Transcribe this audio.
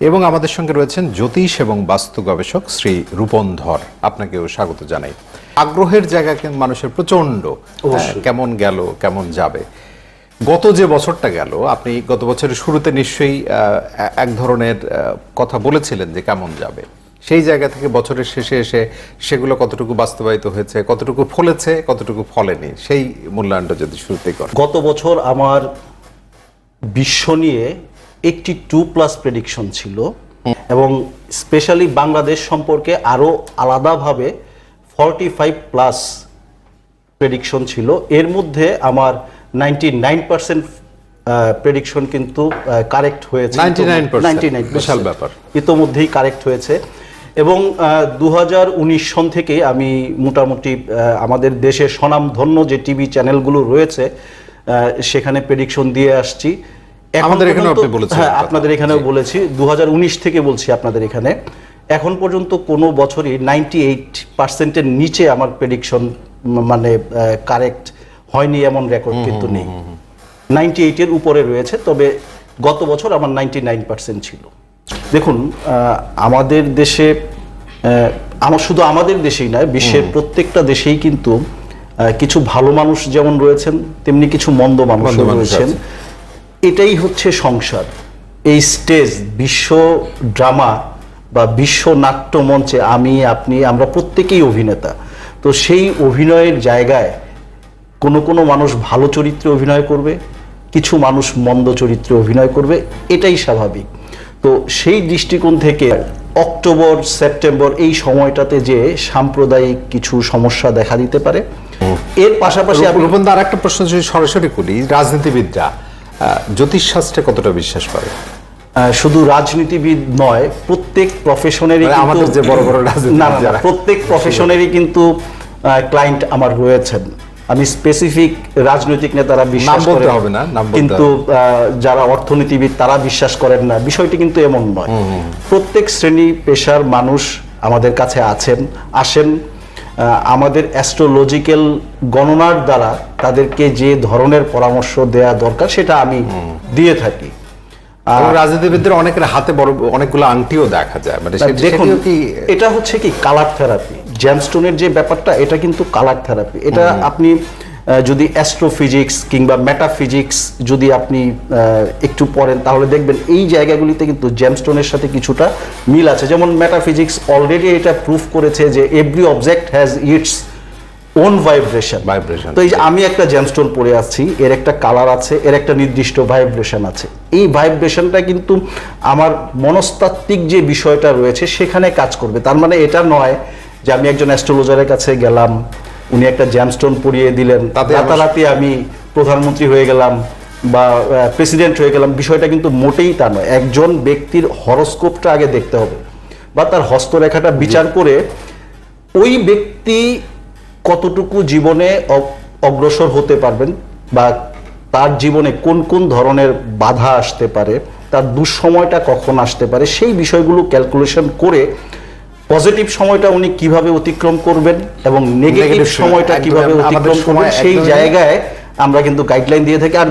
এবং আমাদের সঙ্গে রয়েছেন জ্যোতিষ এবং বাস্তু গবেষক শ্রী রূপন ধর আপনাকেও স্বাগত জানাই। আগ্রহের জায়গা কিন্তু মানুষের প্রচণ্ড হ্যাঁ, কেমন গেল কেমন যাবে? গত যে বছরটা গেল আপনি গত বছরের শুরুতে নিশ্চয়ই এক ধরনের কথা বলেছিলেন যে কেমন যাবে। সেই জায়গা থেকে বছরের শেষে এসে সেগুলো কতটুকু বাস্তবায়িত হয়েছে কতটুকু ফলেছে কতটুকু ফলেনি সেই মূল্যায়নটা যদি শুরুতেই করেন। গত বছর আমার বিশ্ব নিয়ে একটি টু প্লাস প্রেডিকশন ছিল এবং স্পেশালি বাংলাদেশ সম্পর্কে আরও আলাদাভাবে ফর্টি ফাইভ প্লাস প্রেডিকশন ছিল। এর মধ্যে আমার নাইনটি নাইন পার্সেন্ট প্রেডিকশন কিন্তু কারেক্ট হয়েছে। 99% 99% বিশাল ব্যাপার। ইতোমধ্যেই কারেক্ট হয়েছে। এবং দু হাজার উনিশ সন থেকে আমি মোটামুটি আমাদের দেশের স্বনামধন্য যে টিভি চ্যানেলগুলো রয়েছে সেখানে প্রেডিকশন দিয়ে আসছি। আমাদের এখানেও পর্যন্ত- আপনি বলেছেন হ্যাঁ। আপনাদের এখানেও বলেছি। দু থেকে বলছি আপনাদের এখানে। এখন পর্যন্ত কোনো বছরই নাইনটি এইট পার্সেন্টের নিচে আমার প্রেডিকশন মানে কারেক্ট হয়নি এমন রেকর্ড কিন্তু নেই। নাইনটি এইটের উপরে রয়েছে তবে গত বছর আমার নাইনটি নাইন পার্সেন্ট ছিল। দেখুন আমাদের দেশে আমার শুধু আমাদের দেশেই নয় বিশ্বের প্রত্যেকটা দেশেই কিন্তু কিছু ভালো মানুষ যেমন রয়েছেন তেমনি কিছু মন্দ মানুষ রয়েছেন। এটাই হচ্ছে সংসার। এই স্টেজ বিশ্ব ড্রামা বা বিশ্ব নাট্য মঞ্চে আমি আপনি আমরা প্রত্যেকেই অভিনেতা। তো সেই অভিনয়ের জায়গায় কোনো কোনো মানুষ ভালো চরিত্রে অভিনয় করবে কিছু মানুষ মন্দ চরিত্রে অভিনয় করবে এটাই স্বাভাবিক। তো সেই দৃষ্টিকোণ থেকে অক্টোবর সেপ্টেম্বর এই সময়টাতে যে সাম্প্রদায়িক কিছু সমস্যা দেখা দিতে পারে। এর পাশাপাশি আর একটা প্রশ্ন যদি সরাসরি করি রাজনীতিবিদরা জ্যোতিষশাস্ত্রে কতটা বিশ্বাস করে শুধু রাজনীতিবিদ নয় প্রত্যেক প্রফেশনেরই মানে আমাদের যে বড় বড় না। প্রত্যেক প্রফেশনেরই কিন্তু ক্লায়েন্ট আমার রয়েছেন। আমি স্পেসিফিক রাজনৈতিক নেতারা বিশ্বাস করতে হবে না, কিন্তু যারা অর্থনীতিবিদ তারা বিশ্বাস করেন না। বিষয়টি কিন্তু এমন নয়। প্রত্যেক শ্রেণি পেশার মানুষ আমাদের কাছে আছেন আসেন। আমাদের অ্যাস্ট্রোলজিক্যাল গণনার দ্বারা তাদেরকে যে ধরনের পরামর্শ দেয়া দরকার সেটা আমি দিয়ে থাকি। এবং রাজনীতিবিদদের অনেকের হাতে বড় অনেকগুলো আংটিও দেখা যায়। মানে দেখুন এটা হচ্ছে কি কালার থেরাপি জ্যামস্টোনের যে ব্যাপারটা এটা কিন্তু কালার থেরাপি এটা আপনি যদি অ্যাস্ট্রোফিজিক্স কিংবা মেটাফিজিক্স যদি আপনি একটু পড়েন তাহলে দেখবেন এই জায়গাগুলিতে কিন্তু জ্যামস্টোনের সাথে কিছুটা মিল আছে। যেমন মেটাফিজিক্স অলরেডি এটা প্রুফ করেছে যে every object has its own vibration Vibration। তো এই যে আমি একটা জ্যামস্টোন পরে আছি এর একটা কালার আছে এর একটা নির্দিষ্ট ভাইব্রেশন আছে। এই ভাইব্রেশনটা কিন্তু আমার মনস্তাত্ত্বিক যে বিষয়টা রয়েছে সেখানে কাজ করবে। তার মানে এটা নয় যে আমি একজন অ্যাস্ট্রোলজারের কাছে গেলাম উনি একটা জ্যামস্টোন পরিয়ে দিলেন তাতে রাতারাতি আমি প্রধানমন্ত্রী হয়ে গেলাম বা প্রেসিডেন্ট হয়ে গেলাম। বিষয়টা কিন্তু মোটেই তা নয়। একজন ব্যক্তির হরস্কোপটা আগে দেখতে হবে। বা তার হস্তরেখাটা বিচার করে ওই ব্যক্তি কতটুকু জীবনে অগ্রসর হতে পারবেন বা তার জীবনে কোন কোন ধরনের বাধা আসতে পারে তার দুঃসময়টা কখন আসতে পারে সেই বিষয়গুলো ক্যালকুলেশন করে পজিটিভ সময়টা উনি কীভাবে অতিক্রম করবেন এবং নেগেটিভ সময়টা কীভাবে অতিক্রম করবেন সেই জায়গায় আমরা কিন্তু গাইডলাইন দিয়ে থাকি। আর